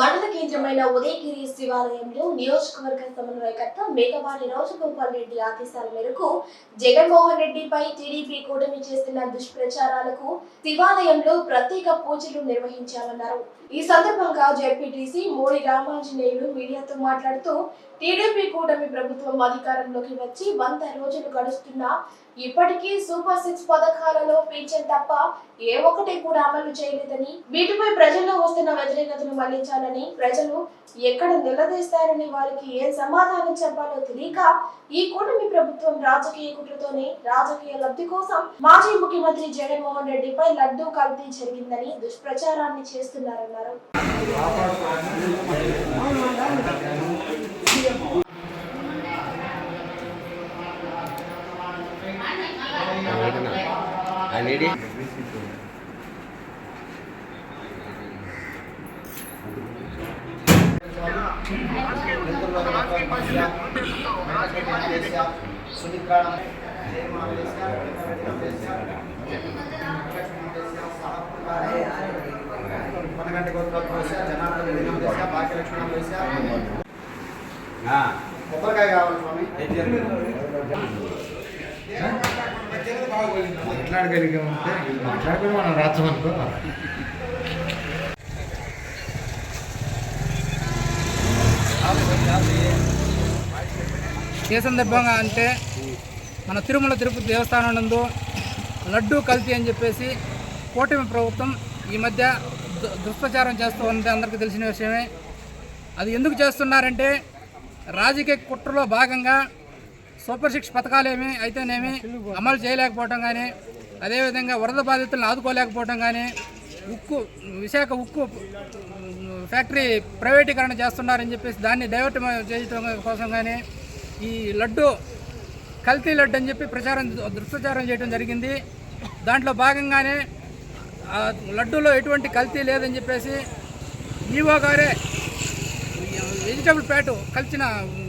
మండల కేంద్రమైన ఉదయగిరి శివాలయంలో నియోజకవర్గ సమన్వయకర్త మేకపాటి రాజగోపాల్ రెడ్డి ఆదేశాల మేరకు జగన్మోహన్ రెడ్డిపై టీడీపీ కూటమి చేస్తున్న దుష్ప్రచారాలకు శివాలయంలో ప్రత్యేక పూజలు నిర్వహించామన్నారు ఈ సందర్భంగా జెడ్పీటీసీ మోడి రామాంజనేయులు మీడియాతో మాట్లాడుతూ టీడీపీ కూటమి ప్రభుత్వం అధికారంలోకి వచ్చి వంద రోజులు గడుస్తున్నా ఇప్పటికీ సూపర్ సిక్స్ పథకాలలో పింఛన్ తప్ప ఏ ఒక్కటి కూడా అమలు చేయలేదని వీటిపై ప్రజల్లో వస్తున్న వ్యతిరేకతను మళ్ళించాలని ప్రజలు ఎక్కడ నిలదీస్తారని వారికి ఏ సమాధానం చెప్పాలో తెలియక ఈ కూటమి ప్రభుత్వం రాజకీయ కుట్రతోనే రాజకీయ లబ్ధి కోసం మాజీ ముఖ్యమంత్రి జగన్మోహన్ రెడ్డిపై లడ్డూ కల్తీ జరిగిందని దుష్ప్రచారాన్ని చేస్తున్నారన్నారు. ఆయన ఏడి పనగంటి దినం భాగ్యలక్ష్మణం కొబ్బరికాయ కావాలి స్వామి మాట్లాడగలిగామంటే మాట్లాడుకుని మనం రాచమనుకో ఏ సందర్భంగా అంటే మన తిరుమల తిరుపతి దేవస్థానం నందు లడ్డూ కల్తీ అని చెప్పేసి కూటమి ప్రభుత్వం ఈ మధ్య దు- దుష్ప్రచారం చేస్తూ ఉంది అందరికీ తెలిసిన విషయమే. అది ఎందుకు చేస్తున్నారంటే రాజకీయ కుట్రలో భాగంగా సూపర్ సిక్స్ పథకాలేమి అయితేనేమి అమలు చేయలేకపోవటం కానీ అదేవిధంగా వరద బాధితులను ఆదుకోలేకపోవటం కానీ ఉక్కు విశాఖ ఉక్కు ఫ్యాక్టరీ ప్రైవేటీకరణ చేస్తున్నారని చెప్పేసి దాన్ని డైవర్ట్ చేయడం కోసం కానీ ఈ లడ్డు కల్తీ లడ్డు అని చెప్పి ప్రచారం దుష్ప్రచారం చేయడం జరిగింది. దాంట్లో భాగంగానే లడ్డూలో ఎటువంటి కల్తీ లేదని చెప్పేసి ఈవో గారే వెజిటబుల్ ప్యాటు కలిసిన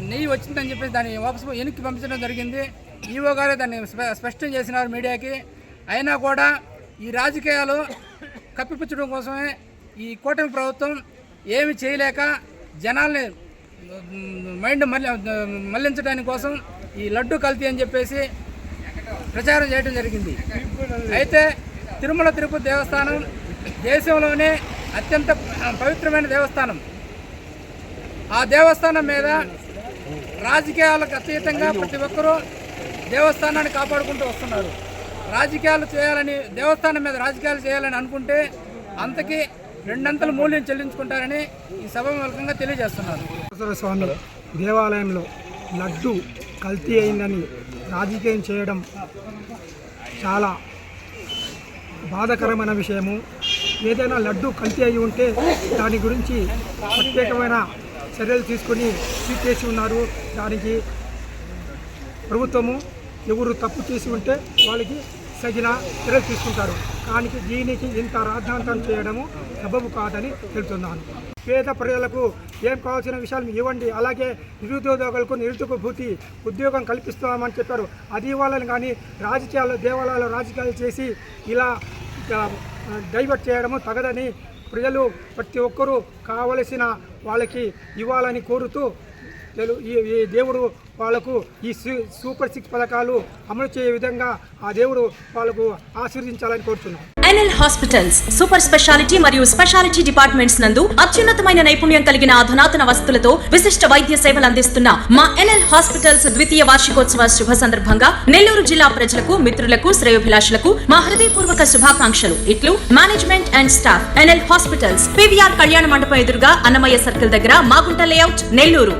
నెయ్యి వచ్చిందని చెప్పేసి దాన్ని వాపసు వెనక్కి పంపించడం జరిగింది. ఈవో గారే దాన్ని స్ప- స్పష్టం చేసినారు మీడియాకి. అయినా కూడా ఈ రాజకీయాలు కప్పిపుచ్చడం కోసమే ఈ కూటమి ప్రభుత్వం ఏమి చేయలేక జనాల్ని మైండ్ మళ్ళీ మళ్ళించడానికి కోసం ఈ లడ్డు కల్తీ అని చెప్పేసి ప్రచారం చేయడం జరిగింది. అయితే తిరుమల తిరుపతి దేవస్థానం దేశంలోనే అత్యంత పవిత్రమైన దేవస్థానం. ఆ దేవస్థానం మీద రాజకీయాలకు అతీతంగా ప్రతి ఒక్కరూ దేవస్థానాన్ని కాపాడుకుంటూ వస్తున్నారు. రాజకీయాలు చేయాలని దేవస్థానం మీద రాజకీయాలు చేయాలని అనుకుంటే అంతకి రెండంతల మూల్యం చెల్లించుకుంటారని ఈ సభాముఖంగా తెలియజేస్తున్నారు. స్వామి దేవాలయంలో లడ్డు కల్తీ అయిందని రాజకీయం చేయడం చాలా బాధకరమైన విషయము. ఏదైనా లడ్డు కల్తీ అయి ఉంటే దాని గురించి ప్రత్యేకమైన చర్యలు తీసుకొని సీజ్ చేసి ఉన్నారు. దానికి ప్రభుత్వము ఎవరు తప్పు చేసి ఉంటే వాళ్ళకి తగిన చర్యలు తీసుకుంటారు. కానీ దీనికి ఇంత రాద్ధాంతం చేయడము సబబు కాదని తెలుపుతున్నాను పేద ప్రజలకు ఏం కావాల్సిన విషయాలు ఇవ్వండి. అలాగే నిరుద్యోగులకు నిరుద్యోగ భూతి ఉద్యోగం కల్పిస్తామని చెప్పారు. అది ఇవ్వాలని కానీ రాజకీయాలు దేవాలయాలు రాజకీయాలు చేసి ఇలా డైవర్ట్ చేయడము తగదని ప్రజలు ప్రతి ఒక్కరూ కావలసిన వాళ్ళకి ఇవ్వాలని కోరుతూ ఈ ఈ దేవుడు వాళ్ళకు ఈ సూపర్ సిక్స్ పథకాలు అమలు చేయే విధంగా ఆ దేవుడు వాళ్ళకు ఆశీర్వదించాలని కోరుతున్నాం ఎన్ఎల్ హాస్పిటల్స్ సూపర్ స్పెషాలిటీ మరియు స్పెషాలిటీ డిపార్ట్మెంట్స్ నందు అత్యున్నతమైన నైపుణ్యం కలిగిన అధునాతన వస్తువులతో విశిష్ట వైద్య సేవలు అందిస్తున్న మా ఎన్ఎల్ హాస్పిటల్స్ ద్వితీయ వార్షికోత్సవ శుభ సందర్భంగా నెల్లూరు జిల్లా ప్రజలకు మిత్రులకు శ్రేయోభిలాషులకు మా హృదయపూర్వక శుభాకాంక్షలు. ఇట్లు management and staff NL hospitals PVR కళ్యాణ మండపం ఎదురుగా అన్నమయ్య సర్కిల్ దగ్గర మాగుంట లేఅవుట్ నెల్లూరు.